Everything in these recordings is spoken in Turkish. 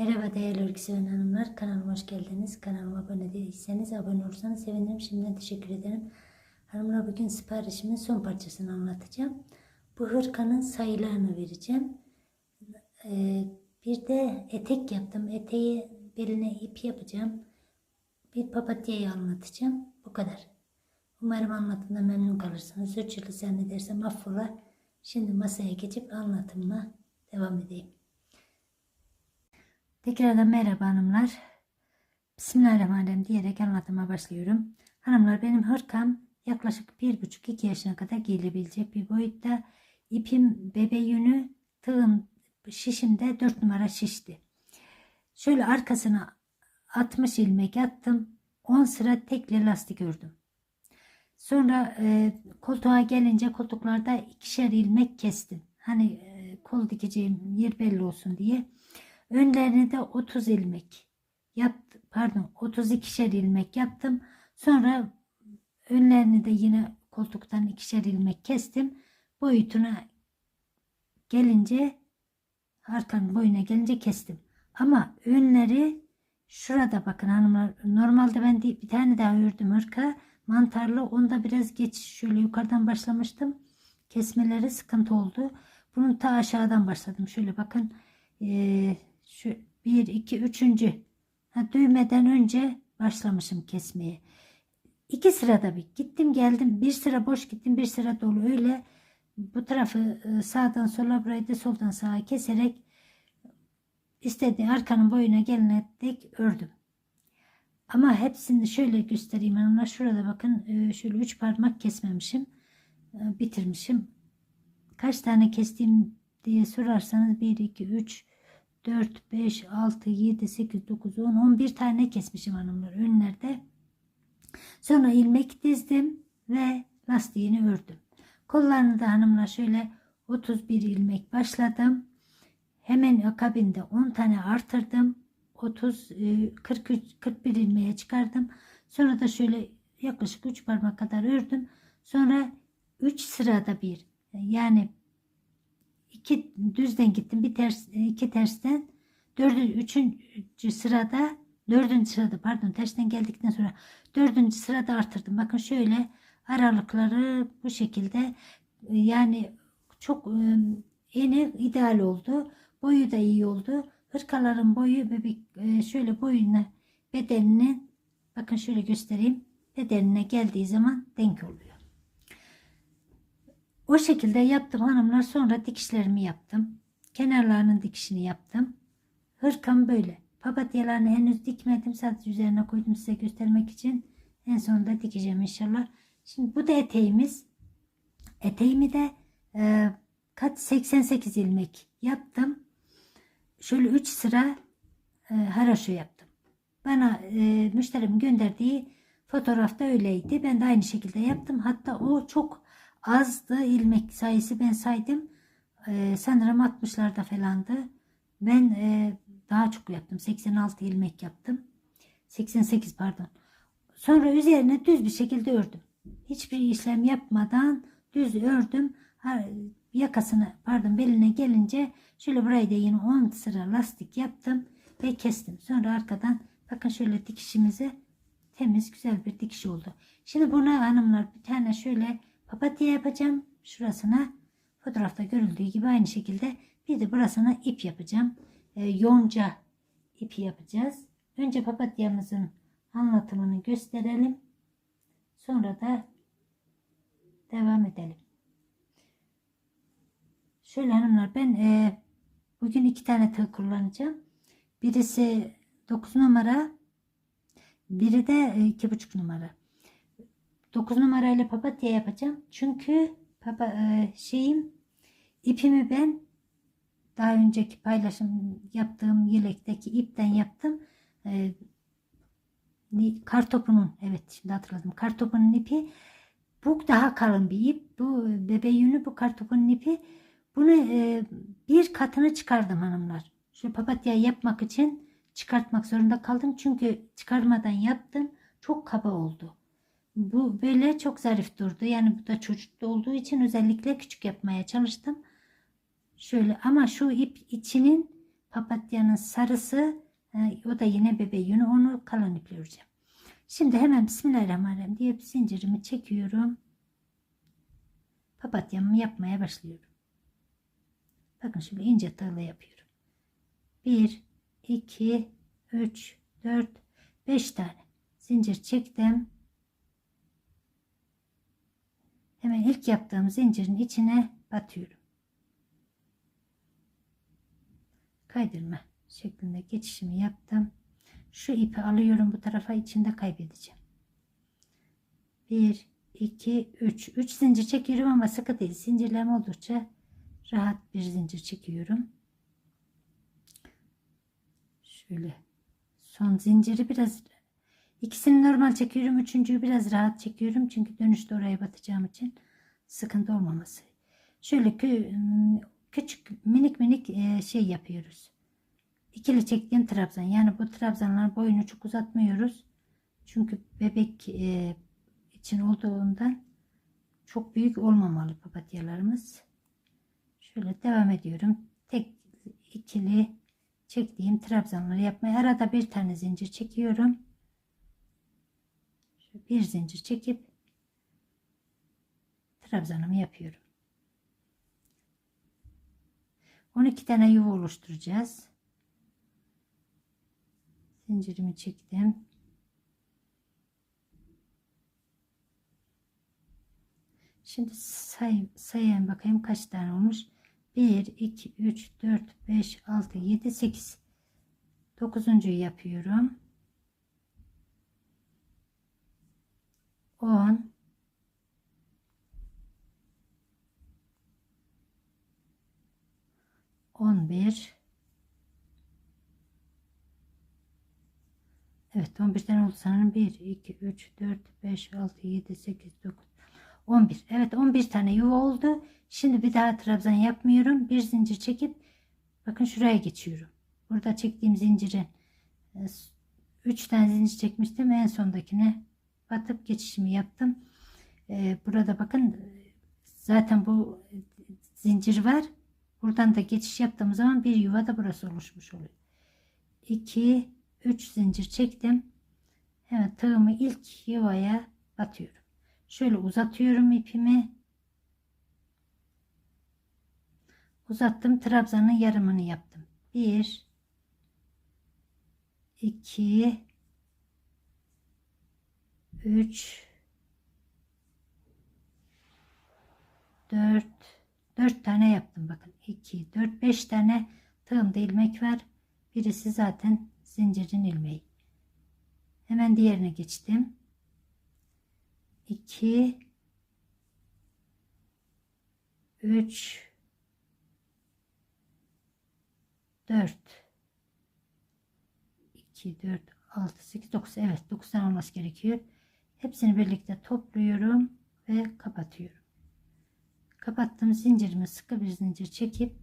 Merhaba değerli örgüseven hanımlar. Kanalıma hoş geldiniz. Kanalıma abone değilseniz abone olursanız sevinirim. Şimdiden teşekkür ederim. Hanımlar bugün siparişimin son parçasını anlatacağım. Bu hırkanın sayılarını vereceğim. Ee, bir de etek yaptım. Eteği beline ip yapacağım. Bir papatyayı anlatacağım. Bu kadar. Umarım anlatımda memnun kalırsınız. Sürçülisan edersem affola. Şimdi masaya geçip anlatıma devam edeyim. Tekrardan merhaba hanımlar. Bismillahirrahmanirrahim diyerek anlatıma başlıyorum. Hanımlar benim hırkam yaklaşık 1,5-2 yaşına kadar giyilebilecek bir boyutta. İpim bebe yünü tığım şişimde 4 numara şişti. Şöyle arkasına 60 ilmek attım. 10 sıra tekli lastik ördüm. Sonra e, koltuğa gelince koltuklarda ikişer ilmek kestim. Hani e, kol dikeceğim yer belli olsun diye. Önlerine de 30 ilmek yaptım. Pardon 32'şer ilmek yaptım. Sonra önlerini de yine koltuktan ikişer ilmek kestim. Boyutuna gelince arkanın boyuna gelince kestim. Ama önleri şurada bakın hanımlar. Normalde ben bir tane daha ördüm hırka. Mantarlı. Onda biraz geç şöyle yukarıdan başlamıştım. Kesmeleri sıkıntı oldu. Bunun ta aşağıdan başladım. Şöyle bakın. Ee, şu 1 2 3. Ha, düğmeden önce başlamışım kesmeye. İki sırada bir gittim geldim. Bir sıra boş gittim, bir sıra dolu. Öyle bu tarafı e, sağdan sola burayı da soldan sağa keserek istediği arkanın boyuna gelene dek ördüm. Ama hepsini şöyle göstereyim hanımlar. Şurada bakın e, şöyle üç parmak kesmemişim. E, Bitirmişim. Kaç tane kestiğim diye sorarsanız 1, 2, 3, 4, 5, 6, 7, 8, 9, 10, 11 tane kesmişim hanımlar önlerde. Sonra ilmek dizdim ve lastiğini ördüm. Kollarını da hanımlar şöyle 31 ilmek başladım. Hemen akabinde 10 tane artırdım. 30, e, 43, 41 ilmeğe çıkardım. Sonra da şöyle yaklaşık 3 parmak kadar ördüm. Sonra 3 sırada bir yani iki düzden gittim. Bir ters iki tersten. Dördüncü üçüncü sırada dördüncü sırada pardon tersten geldikten sonra dördüncü sırada artırdım. Bakın şöyle aralıkları bu şekilde. Yani çok e, eni ideal oldu. Boyu da iyi oldu. Hırkaların boyu bebek e, şöyle boyuna bedenine bakın şöyle göstereyim. Bedenine geldiği zaman denk oluyor o şekilde yaptım hanımlar. Sonra dikişlerimi yaptım. Kenarlarının dikişini yaptım. Hırkam böyle. Papatyalarını henüz dikmedim. Sadece üzerine koydum size göstermek için. En sonunda dikeceğim inşallah. Şimdi bu da eteğimiz. Eteğimi de e, kat 88 ilmek yaptım. Şöyle 3 sıra e, haraşo yaptım. Bana e, müşterim gönderdiği fotoğrafta öyleydi. Ben de aynı şekilde yaptım. Hatta o çok azdı ilmek sayısı ben saydım. Ee, sanırım 60'larda falandı. Ben e, daha çok yaptım. 86 ilmek yaptım. 88 pardon. Sonra üzerine düz bir şekilde ördüm. Hiçbir işlem yapmadan düz ördüm. Yakasını pardon beline gelince şöyle burayı da yine 10 sıra lastik yaptım ve kestim. Sonra arkadan bakın şöyle dikişimizi temiz güzel bir dikiş oldu. Şimdi buna hanımlar bir tane şöyle papatya yapacağım. Şurasına fotoğrafta görüldüğü gibi aynı şekilde bir de burasına ip yapacağım. E, yonca ipi yapacağız. Önce papatyamızın anlatımını gösterelim. Sonra da devam edelim. Şöyle hanımlar ben e, bugün iki tane tığ kullanacağım. Birisi 9 numara, biri de e, iki buçuk numara. 9 numarayla papatya yapacağım. Çünkü papa, e, şeyim ipimi ben daha önceki paylaşım yaptığım yelekteki ipten yaptım. E, kartopunun evet şimdi hatırladım. Kartopunun ipi bu daha kalın bir ip. Bu bebe yünü bu kartopunun ipi. Bunu e, bir katını çıkardım hanımlar. Şu papatya yapmak için çıkartmak zorunda kaldım. Çünkü çıkarmadan yaptım. Çok kaba oldu. Bu böyle çok zarif durdu. Yani bu da çocukta olduğu için özellikle küçük yapmaya çalıştım. Şöyle ama şu ip içinin papatyanın sarısı e, o da yine bebe yünü onu kalan iple öreceğim. Şimdi hemen Bismillahirrahmanirrahim diye zincirimi çekiyorum. Papatyamı yapmaya başlıyorum. Bakın şöyle ince tığla yapıyorum. 1, 2, 3, 4, 5 tane zincir çektim. Hemen ilk yaptığım zincirin içine batıyorum. Kaydırma şeklinde geçişimi yaptım. Şu ipi alıyorum bu tarafa içinde kaybedeceğim. 1, 2, 3. 3 zincir çekiyorum ama sıkı değil. Zincirleme oldukça rahat bir zincir çekiyorum. Şöyle son zinciri biraz ikisini normal çekiyorum. Üçüncüyü biraz rahat çekiyorum. Çünkü dönüşte oraya batacağım için sıkıntı olmaması. Şöyle kü- küçük minik minik e, şey yapıyoruz. İkili çektiğim trabzan. Yani bu trabzanlar boyunu çok uzatmıyoruz. Çünkü bebek e, için olduğundan çok büyük olmamalı papatyalarımız. Şöyle devam ediyorum. Tek ikili çektiğim trabzanları yapmaya arada bir tane zincir çekiyorum. Bir zincir çekip trabzanımı yapıyorum. 12 tane yuva oluşturacağız. Zincirimi çektim. Şimdi say, sayayım bakayım kaç tane olmuş. 1, 2, 3, 4, 5, 6, 7, 8. Dokuzuncuyu yapıyorum. 10 11 Evet 11 tane oldu sanırım. 1, 2, 3, 4, 5, 6, 7, 8, 9, 11. Evet 11 tane yuva oldu. Şimdi bir daha trabzan yapmıyorum. Bir zincir çekip bakın şuraya geçiyorum. Burada çektiğim zincirin 3 tane zincir çekmiştim. En sondakine batıp geçişimi yaptım. Ee, burada bakın zaten bu zincir var. Buradan da geçiş yaptığım zaman bir yuva da burası oluşmuş oluyor. 2 3 zincir çektim. Hemen tığımı ilk yuvaya batıyorum. Şöyle uzatıyorum ipimi. Uzattım. Trabzanın yarımını yaptım. 1 2 3 4 4 tane yaptım bakın. 2 4 5 tane tığımda ilmek var. Birisi zaten zincirin ilmeği. Hemen diğerine geçtim. 2 3 4 2 4 6 8 9 evet 9 tane olması gerekiyor hepsini birlikte topluyorum ve kapatıyorum. Kapattım zincirimi sıkı bir zincir çekip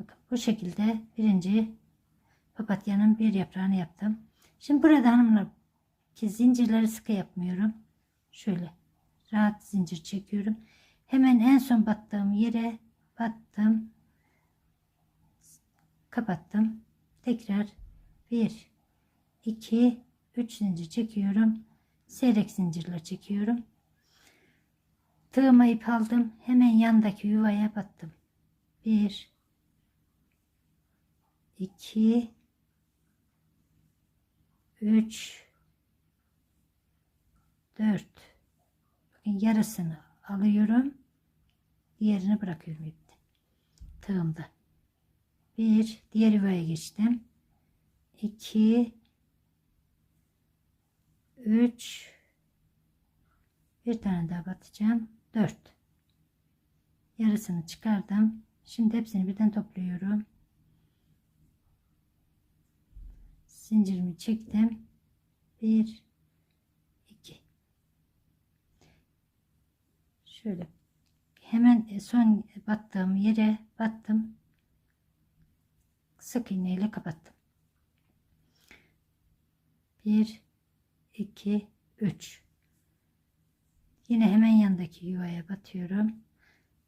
bakın bu şekilde birinci papatyanın bir yaprağını yaptım. Şimdi burada hanımlar ki zincirleri sıkı yapmıyorum. Şöyle rahat zincir çekiyorum. Hemen en son battığım yere battım. Kapattım. Tekrar 1 2 3 zincir çekiyorum. Seyrek zincirler çekiyorum. Tığıma ip aldım. Hemen yandaki yuvaya battım. 1 2 3 4 bakın yarısını alıyorum. Diğerini bırakıyorum ipte. Tığımda. Bir diğer yuvaya geçtim. 2 3 bir tane daha batacağım. 4 yarısını çıkardım. Şimdi hepsini birden topluyorum. Zincirimi çektim. 1 2 şöyle. Hemen son battığım yere battım. Sık iğne ile kapattım. 1 2 3 yine hemen yandaki yuvaya batıyorum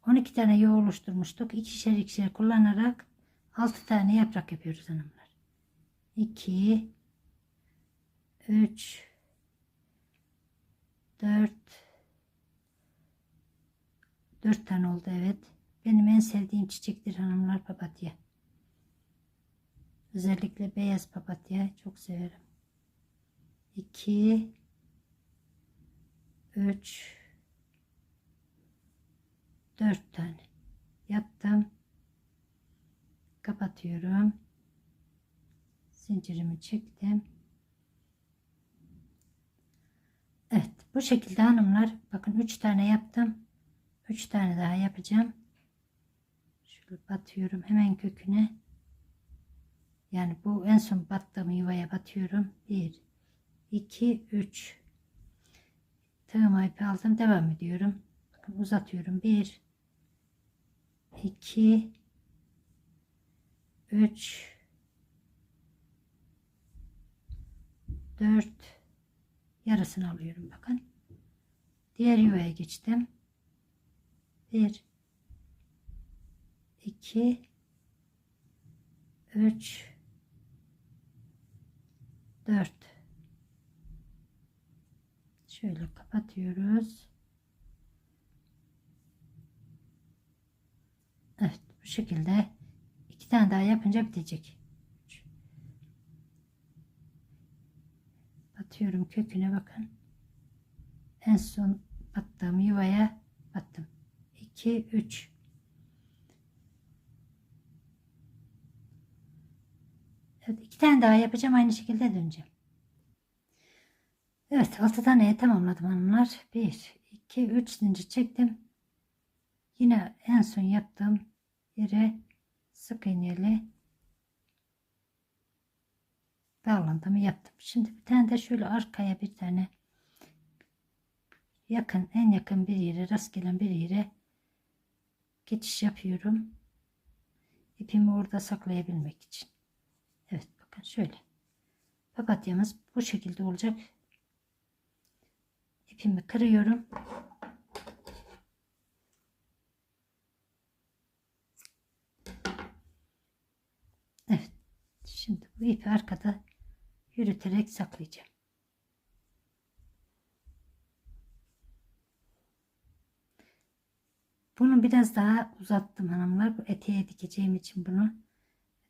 12 tane yuva oluşturmuştuk ikişer ikişer kullanarak 6 tane yaprak yapıyoruz hanımlar. 2 3 4 4 tane oldu evet. Benim en sevdiğim çiçektir hanımlar papatya. Özellikle beyaz papatya çok severim. 2 3 4 tane yaptım. Kapatıyorum. Zincirimi çektim. Evet, bu şekilde hanımlar bakın 3 tane yaptım. 3 tane daha yapacağım. Şöyle batıyorum hemen köküne. Yani bu en son battığım yuvaya batıyorum. 1 2 3 Tığıma ipi aldım. Devam ediyorum. Bakın uzatıyorum. 1 2 3 4 yarısını alıyorum bakın. Diğer yuvaya geçtim. 1 2 3 4 şöyle kapatıyoruz. Evet bu şekilde iki tane daha yapınca bitecek. Batıyorum köküne bakın. En son battığım yuvaya battım. 2 3 Evet iki tane daha yapacağım aynı şekilde döneceğim. Evet 6 taneye tamamladım hanımlar. 1 2 3 zincir çektim. Yine en son yaptığım yere sık iğneli bağlantımı yaptım. Şimdi bir tane de şöyle arkaya bir tane yakın en yakın bir yere rast gelen bir yere geçiş yapıyorum. İpimi orada saklayabilmek için. Evet bakın şöyle. Papatyamız bu şekilde olacak. İpimi kırıyorum. Evet. Şimdi bu ipi arkada yürüterek saklayacağım. Bunu biraz daha uzattım hanımlar. Bu eteğe dikeceğim için bunu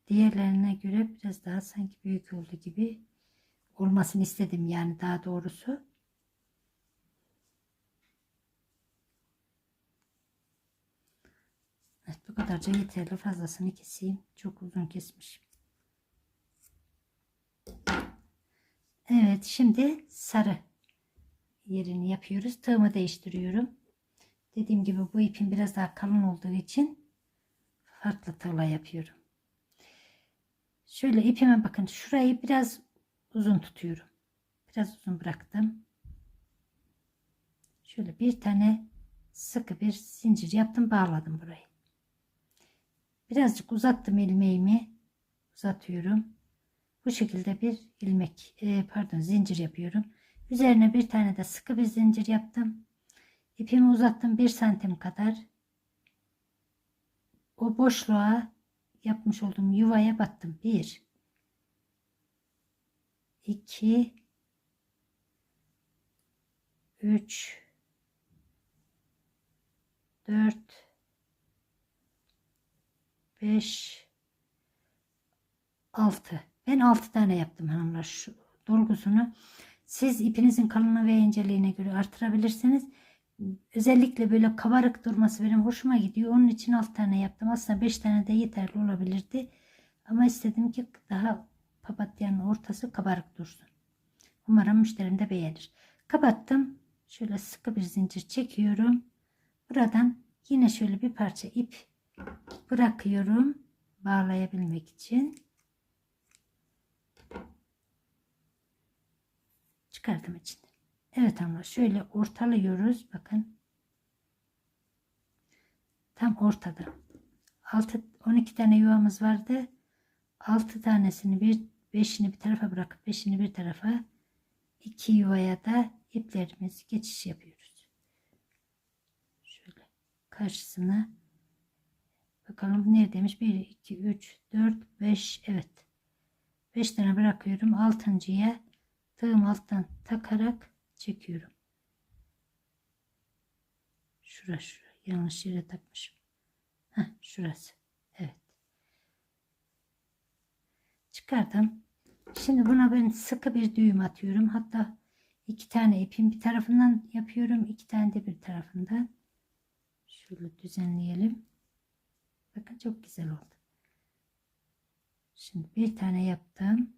diğerlerine göre biraz daha sanki büyük oldu gibi olmasını istedim yani daha doğrusu. Bu kadarca yeterli fazlasını keseyim. Çok uzun kesmişim. Evet şimdi sarı yerini yapıyoruz. Tığımı değiştiriyorum. Dediğim gibi bu ipin biraz daha kalın olduğu için farklı tığla yapıyorum. Şöyle ipime bakın şurayı biraz uzun tutuyorum. Biraz uzun bıraktım. Şöyle bir tane sıkı bir zincir yaptım bağladım burayı. Birazcık uzattım ilmeğimi uzatıyorum. Bu şekilde bir ilmek e, pardon zincir yapıyorum. Üzerine bir tane de sıkı bir zincir yaptım. İpimi uzattım bir santim kadar. O boşluğa yapmış olduğum yuvaya battım. Bir, iki, üç, dört, beş, altı. Ben 6 tane yaptım hanımlar şu dolgusunu. Siz ipinizin kalınlığı ve inceliğine göre artırabilirsiniz. Özellikle böyle kabarık durması benim hoşuma gidiyor. Onun için 6 tane yaptım. Aslında 5 tane de yeterli olabilirdi. Ama istedim ki daha papatyanın ortası kabarık dursun. Umarım müşterim de beğenir. Kapattım. Şöyle sıkı bir zincir çekiyorum. Buradan yine şöyle bir parça ip bırakıyorum. Bağlayabilmek için. çıkardım içinde. Evet ama şöyle ortalıyoruz. Bakın. Tam ortada. 6 12 tane yuvamız vardı. 6 tanesini bir 5'ini bir tarafa bırakıp 5'ini bir tarafa iki yuvaya da iplerimiz geçiş yapıyoruz. Şöyle karşısına Bakalım neredeymiş? 1, 2, 3, 4, 5. Evet. 5 tane bırakıyorum. Altıncıya tığım alttan takarak çekiyorum. Şura şura. Yanlış yere takmışım. Heh, şurası. Evet. Çıkardım. Şimdi buna ben sıkı bir düğüm atıyorum. Hatta iki tane ipin bir tarafından yapıyorum. iki tane de bir tarafından. Şöyle düzenleyelim. Bakın çok güzel oldu. Şimdi bir tane yaptım.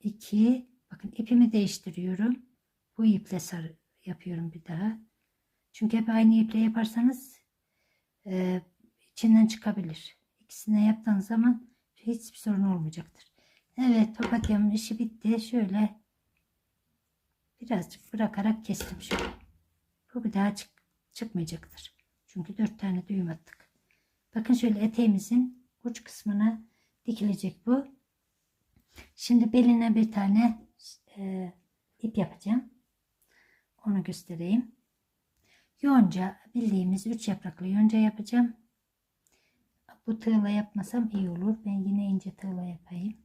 İki. Bakın ipimi değiştiriyorum. Bu iple sarı yapıyorum bir daha. Çünkü hep aynı iple yaparsanız e, içinden çıkabilir. İkisine yaptığınız zaman hiçbir sorun olmayacaktır. Evet papatyamın işi bitti. Şöyle birazcık bırakarak kestim şöyle. Bu bir daha çık çıkmayacaktır. Çünkü dört tane düğüm attık. Bakın şöyle eteğimizin uç kısmına dikilecek bu. Şimdi beline bir tane e, ip yapacağım. Onu göstereyim. Yonca bildiğimiz üç yapraklı yonca yapacağım. Bu tığla yapmasam iyi olur. Ben yine ince tığla yapayım.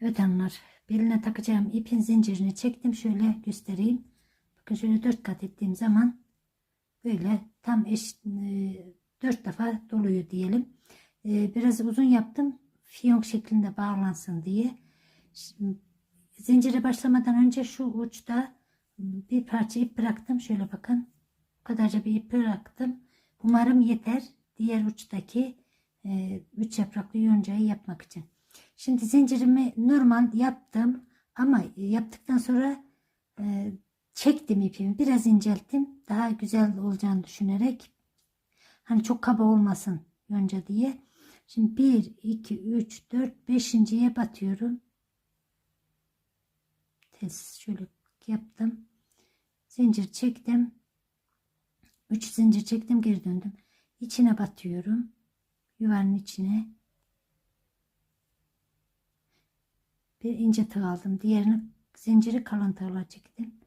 Evet hanımlar. Beline takacağım ipin zincirini çektim. Şöyle göstereyim. Bakın şöyle dört kat ettiğim zaman böyle tam eşit e, dört defa doluyor diyelim. E, biraz uzun yaptım. Fiyonk şeklinde bağlansın diye. Zincire başlamadan önce şu uçta bir parça ip bıraktım. Şöyle bakın. Bu kadarca bir ip bıraktım. Umarım yeter. Diğer uçtaki e, üç yapraklı yoncayı yapmak için. Şimdi zincirimi normal yaptım ama yaptıktan sonra e, çektim ipimi. Biraz incelttim. Daha güzel olacağını düşünerek. Hani çok kaba olmasın yonca diye. Şimdi 1 2 3 4 5.ye batıyorum. Ters şöyle yaptım. Zincir çektim. 3 zincir çektim geri döndüm. İçine batıyorum. Yuvanın içine bir ince tığ aldım. Diğerini zinciri kalın tığla çektim.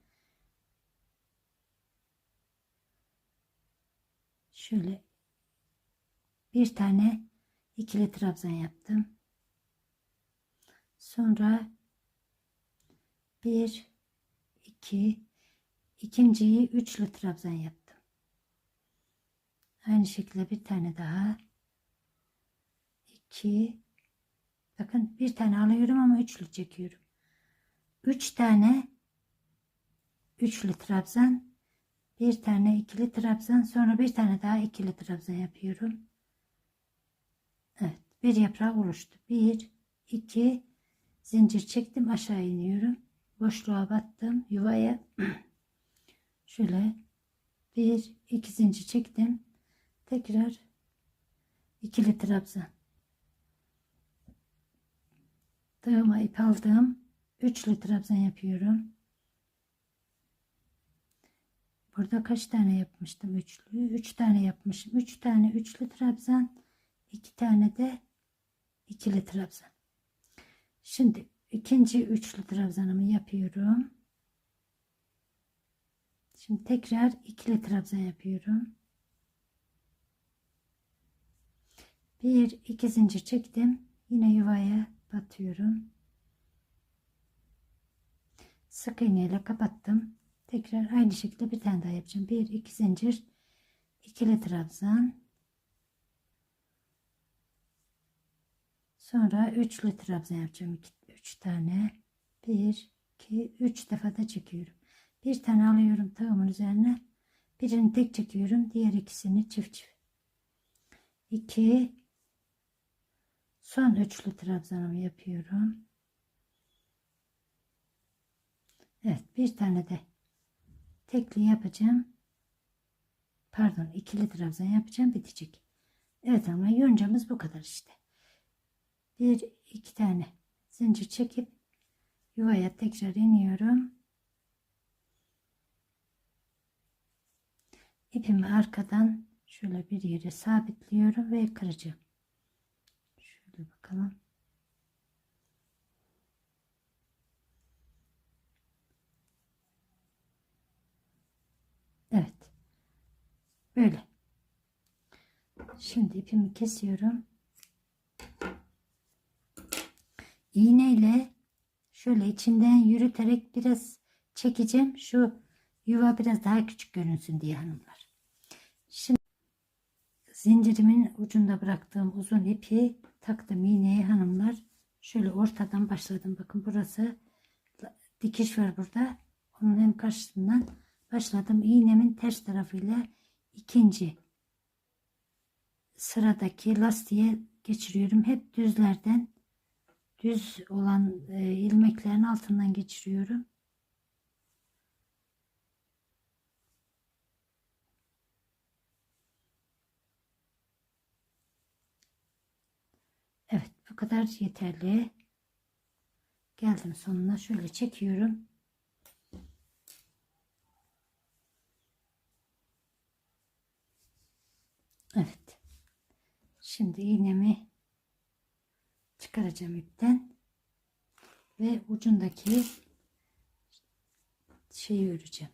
Şöyle bir tane ikili trabzan yaptım. Sonra bir iki ikinciyi üçlü trabzan yaptım. Aynı şekilde bir tane daha iki Bakın bir tane alıyorum ama üçlü çekiyorum. Üç tane üçlü trabzan, bir tane ikili trabzan, sonra bir tane daha ikili trabzan yapıyorum. Evet, bir yaprak oluştu. Bir, iki, zincir çektim, aşağı iniyorum. Boşluğa battım, yuvaya. Şöyle bir, iki zincir çektim. Tekrar ikili trabzan. Tığıma ip aldım. Üçlü trabzan yapıyorum. Burada kaç tane yapmıştım üçlü? Üç tane yapmışım. Üç tane üçlü trabzan. iki tane de ikili trabzan. Şimdi ikinci üçlü trabzanımı yapıyorum. Şimdi tekrar ikili trabzan yapıyorum. Bir iki zincir çektim. Yine yuvaya batıyorum. Sık iğne ile kapattım. Tekrar aynı şekilde bir tane daha yapacağım. Bir iki zincir ikili trabzan. Sonra üçlü trabzan yapacağım. 3 tane. 1 2 3 defa da çekiyorum. Bir tane alıyorum tığımın üzerine. Birini tek çekiyorum. Diğer ikisini çift çift. 2 Son üçlü trabzanımı yapıyorum. Evet bir tane de tekli yapacağım. Pardon ikili trabzan yapacağım bitecek. Evet ama yoncamız bu kadar işte. Bir iki tane zincir çekip yuvaya tekrar iniyorum. İpimi arkadan şöyle bir yere sabitliyorum ve kıracağım. Şöyle bakalım. Evet. Böyle. Şimdi ipimi kesiyorum. İğneyle şöyle içinden yürüterek biraz çekeceğim. Şu yuva biraz daha küçük görünsün diye hanımlar. Zincirimin ucunda bıraktığım uzun ipi taktım iğneye hanımlar. Şöyle ortadan başladım. Bakın burası dikiş var burada. Onun hem karşısından başladım. İğnemin ters tarafıyla ikinci sıradaki lastiğe geçiriyorum. Hep düzlerden düz olan e, ilmeklerin altından geçiriyorum. Evet bu kadar yeterli. Geldim sonuna şöyle çekiyorum. Evet. Şimdi iğnemi çıkaracağım ipten ve ucundaki şeyi öreceğim.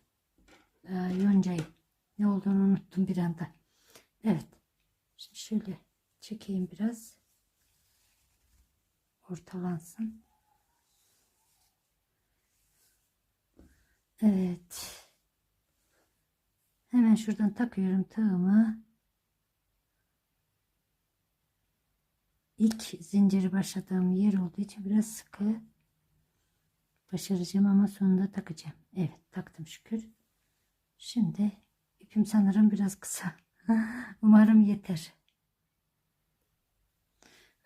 Ee, yoncayı. Ne olduğunu unuttum bir anda. Evet. Şimdi şöyle çekeyim biraz. Ortalansın. Evet. Hemen şuradan takıyorum tığımı. ilk zinciri başladığım yer olduğu için biraz sıkı başaracağım ama sonunda takacağım. Evet taktım şükür. Şimdi ipim sanırım biraz kısa. Umarım yeter.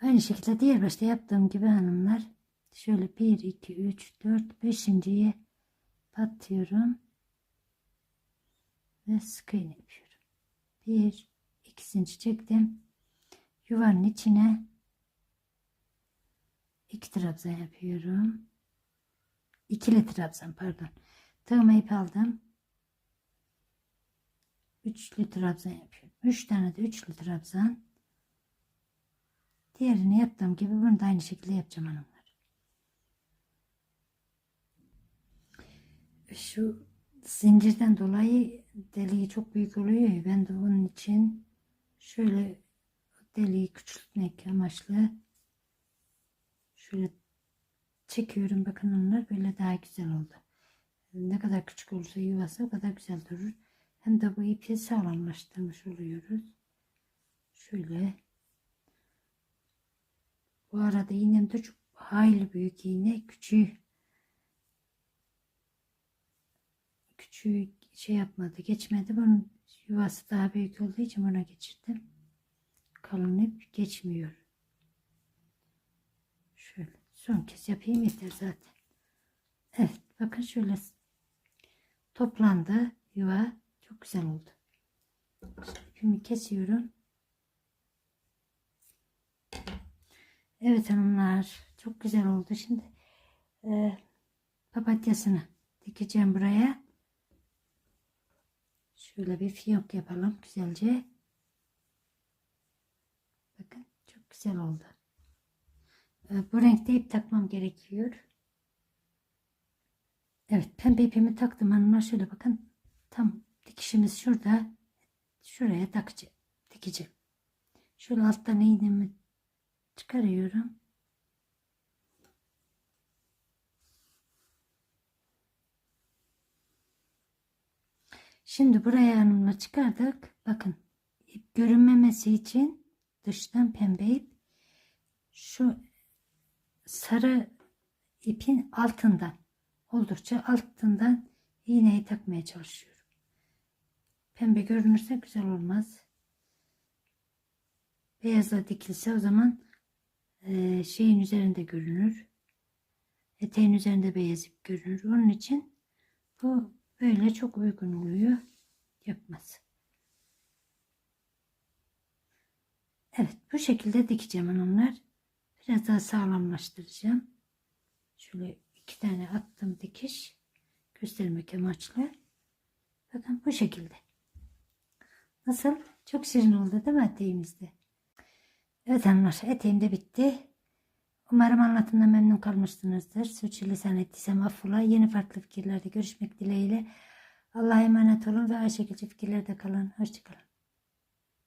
Aynı şekilde diğer başta yaptığım gibi hanımlar şöyle 1 2 3 4 5.'ye batıyorum ve sık iğne yapıyorum. 1 2 zincir çektim. Yuvanın içine 2 trabzan yapıyorum. İkili trabzan pardon. Tığıma ip aldım. Üçlü trabzan yapıyorum. Üç tane de üçlü trabzan. Diğerini yaptığım gibi bunu da aynı şekilde yapacağım hanımlar. Şu zincirden dolayı deliği çok büyük oluyor ben de onun için şöyle deliği küçültmek amaçlı şöyle çekiyorum bakın onlar böyle daha güzel oldu. Ne kadar küçük olursa yuvası o kadar güzel durur. Hem de bu ipi sağlamlaştırmış oluyoruz. Şöyle. Bu arada iğnem de çok hayli büyük iğne. Küçüğü küçüğü şey yapmadı geçmedi. Bunun yuvası daha büyük olduğu için buna geçirdim. Kalın ip geçmiyor. Şöyle son kez yapayım yeter zaten. Evet bakın şöyle toplandı yuva çok güzel oldu. Şimdi kesiyorum. Evet hanımlar çok güzel oldu. Şimdi e, papatyasını dikeceğim buraya. Şöyle bir fiyok yapalım güzelce. Bakın çok güzel oldu. E, bu renkte ip takmam gerekiyor. Evet pembe ipimi taktım hanımlar şöyle bakın. Tam dikişimiz şurada. Şuraya takacağım. Dikeceğim. Şöyle alttan iğnemi çıkarıyorum. Şimdi buraya hanımla çıkardık. Bakın ip görünmemesi için dıştan pembe ip şu sarı ipin altından oldukça altından iğneyi takmaya çalışıyorum. Pembe görünürse güzel olmaz. Beyazla dikilse o zaman e, şeyin üzerinde görünür. Eteğin üzerinde beyaz görünür. Onun için bu böyle çok uygun oluyor. Yapmaz. Evet bu şekilde dikeceğim hanımlar. Biraz daha sağlamlaştıracağım. Şöyle iki tane attım dikiş. Göstermek amaçlı. Bakın bu şekilde. Nasıl? Çok şirin oldu değil mi eteğimizde? Evet hanımlar eteğim de bitti. Umarım anlatımda memnun kalmışsınızdır. Sürçülisan ettiysem affola. Yeni farklı fikirlerde görüşmek dileğiyle. Allah'a emanet olun ve Ayşegül'cü fikirlerde kalın. Hoşçakalın.